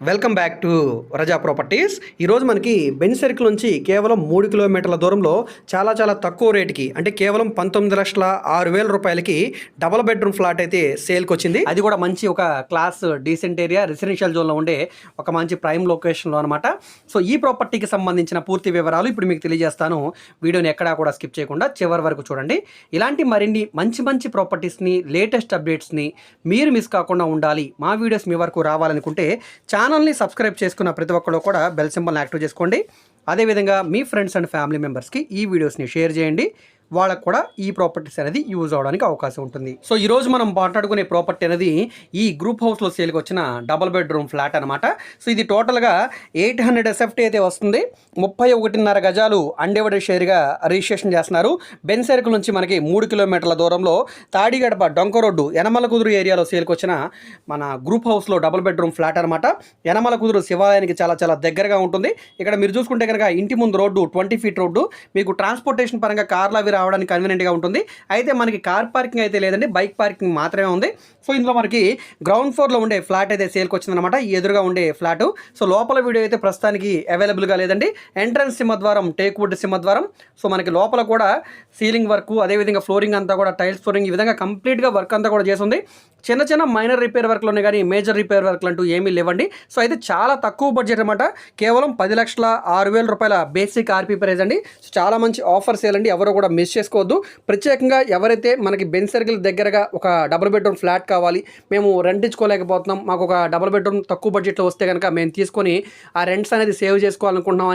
Welcome back to Raza properties ఈరోజు మనకి Ben circle నుంచి కేవలం మూడు కిలోమీటర్ల దూరంలో చాలా చాలా తక్కువ రేటుకి అంటే కేవలం పంతొమ్మిది లక్షల ఆరు వేల రూపాయలకి డబల్ బెడ్రూమ్ ఫ్లాట్ అయితే సేల్కి వచ్చింది. అది కూడా మంచి ఒక క్లాస్ డీసెంట్ ఏరియా రెసిడెన్షియల్ జోన్లో ఉండే ఒక మంచి ప్రైమ్ లొకేషన్లో అనమాట సో ఈ ప్రాపర్టీకి సంబంధించిన పూర్తి వివరాలు ఇప్పుడు మీకు తెలియజేస్తాను. వీడియోని ఎక్కడా కూడా స్కిప్ చేయకుండా చివరి వరకు చూడండి. ఇలాంటి మరిన్ని మంచి మంచి ప్రాపర్టీస్ని లేటెస్ట్ అప్డేట్స్ని మీరు మిస్ కాకుండా ఉండాలి మా వీడియోస్ మీ వరకు రావాలనుకుంటే ఛానల్ని సబ్స్క్రైబ్ చేసుకున్న ప్రతి ఒక్కరు కూడా బెల్ సింబల్ని యాక్టివ్ చేసుకోండి. అదేవిధంగా మీ ఫ్రెండ్స్ అండ్ ఫ్యామిలీ మెంబర్స్కి ఈ వీడియోస్ని షేర్ చేయండి. వాళ్ళకు కూడా ఈ ప్రాపర్టీస్ అనేది యూజ్ అవడానికి అవకాశం ఉంటుంది. సో ఈ రోజు మనం మాట్లాడుకునే ప్రాపర్టీ అనేది ఈ గ్రూప్ హౌస్లో సేల్కి వచ్చిన డబుల్ బెడ్రూమ్ ఫ్లాట్ అనమాట సో ఇది టోటల్గా ఎయిట్ హండ్రెడ్ ఎస్ఎఫ్టీ అయితే వస్తుంది. ముప్పై ఒకటిన్నర గజాలు అండేవడ షేర్గా రిజిస్ట్రేషన్ చేస్తున్నారు. బెన్ నుంచి మనకి మూడు కిలోమీటర్ల దూరంలో తాడిగడప డొంక రోడ్డు యనమల కుదురు ఏరియాలో సేల్కి వచ్చిన మన గ్రూప్ హౌస్లో డబుల్ బెడ్రూమ్ ఫ్లాట్ అనమాట యనమల కుదురు శివాలయానికి చాలా చాలా దగ్గరగా ఉంటుంది. ఇక్కడ మీరు చూసుకుంటే కనుక ఇంటి ముందు రోడ్డు ట్వంటీ ఫీట్ రోడ్డు. మీకు ట్రాన్స్పోర్టేషన్ పరంగా కార్లు అవి రావడానికి కన్వీనియంట్గా ఉంటుంది. అయితే మనకి కార్ పార్కింగ్ అయితే లేదండి బైక్ పార్కింగ్ మాత్రమే ఉంది. సో ఇందులో మనకి గ్రౌండ్ ఫ్లోర్లో ఉండే ఫ్లాట్ అయితే సేల్కి వచ్చిందనమాట ఎదురుగా ఉండే ఫ్లాట్ సో లోపల వీడియో అయితే ప్రస్తుతానికి అవైలబుల్గా లేదండి. ఎంట్రన్స్ సింహద్వారం టేక్వుడ్ సింహద్వారం సో మనకి లోపల కూడా సీలింగ్ వర్క్ అదేవిధంగా ఫ్లోరింగ్ అంతా కూడా టైల్స్ ఫ్లోరింగ్ ఈ విధంగా కంప్లీట్గా వర్క్ అంతా కూడా చేసింది చిన్న చిన్న మైనర్ రిపేర్ వర్క్లోనే కానీ మేజర్ రిపేర్ వర్క్లు అంటూ ఏమీ లేవండి. సో అయితే చాలా తక్కువ బడ్జెట్ అనమాట కేవలం పది లక్షల ఆరు వేల రూపాయల బేసిక్ ఆర్పీ ప్రైజ్ అండి. సో చాలా మంచి ఆఫర్స్ వేయాలండి ఎవరు కూడా మిస్ చేసుకోవద్దు. ప్రత్యేకంగా ఎవరైతే మనకి బెన్ సర్కిల్ దగ్గరగా ఒక డబుల్ బెడ్రూమ్ ఫ్లాట్ కావాలి మేము రెంట్ ఇచ్చుకోలేకపోతున్నాం మాకు ఒక డబుల్ బెడ్రూమ్ తక్కువ బడ్జెట్లో వస్తే కనుక మేము తీసుకొని ఆ రెంట్స్ అనేది సేవ్ చేసుకోవాలనుకుంటున్నాం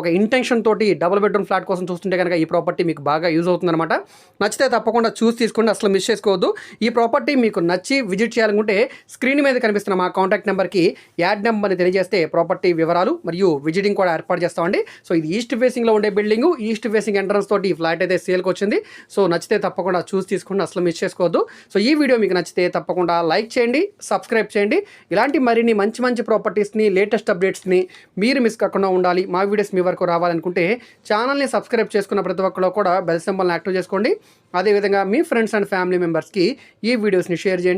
ఒక ఇంటెన్షన్ తోటి డబుల్ బెడ్రూమ్ ఫ్లాట్ కోసం చూస్తుంటే కనుక ఈ ప్రాపర్టీ మీకు బాగా యూజ్ అవుతుందన్నమాట. నచ్చితే తప్పకుండా చూసి తీసుకోండి. అసలు మిస్ చేసుకోవద్దు. ఈ ప్రాపర్టీ మీకు నచ్చి విజిట్ చేయాలనుకుంటే స్క్రీన్ మీద కనిపిస్తున్న మా కాంటాక్ట్ నెంబర్కి యాడ్ నెంబర్ని తెలియజేస్తే ప్రాపర్టీ వివరాలు మరియు విజిటింగ్ కూడా ఏర్పాటు చేస్తామండి. సో ఇది ఈస్ట్ ఫేసింగ్లో ఉండే బిల్డింగ్. ఈస్ట్ ఫేసింగ్ ఎంట్రన్స్ తోటి ఈ ఫ్లాట్ అయితే సేల్కి వచ్చింది. సో నచ్చితే తప్పకుండా చూసి తీసుకుని అసలు మిస్ చేసుకోవద్దు. సో ఈ వీడియో మీకు నచ్చితే తప్పకుండా లైక్ చేయండి సబ్స్క్రైబ్ చేయండి. ఇలాంటి మరిన్ని మంచి మంచి ప్రాపర్టీస్ని లేటెస్ట్ అప్డేట్స్ని మీరు మిస్ కాకుండా ఉండాలి. మా వీడియోస్ మీ వరకు రావాలనుకుంటే ఛానల్ని సబ్స్క్రైబ్ చేసుకున్న ప్రతి ఒక్కరు కూడా బెల్ సింబల్ని యాక్టివ్ చేసుకోండి. అదేవిధంగా మీ ఫ్రెండ్స్ అండ్ ఫ్యామిలీ మెంబర్స్కి ఈ వీడియోస్ని షేర్ చేయండి.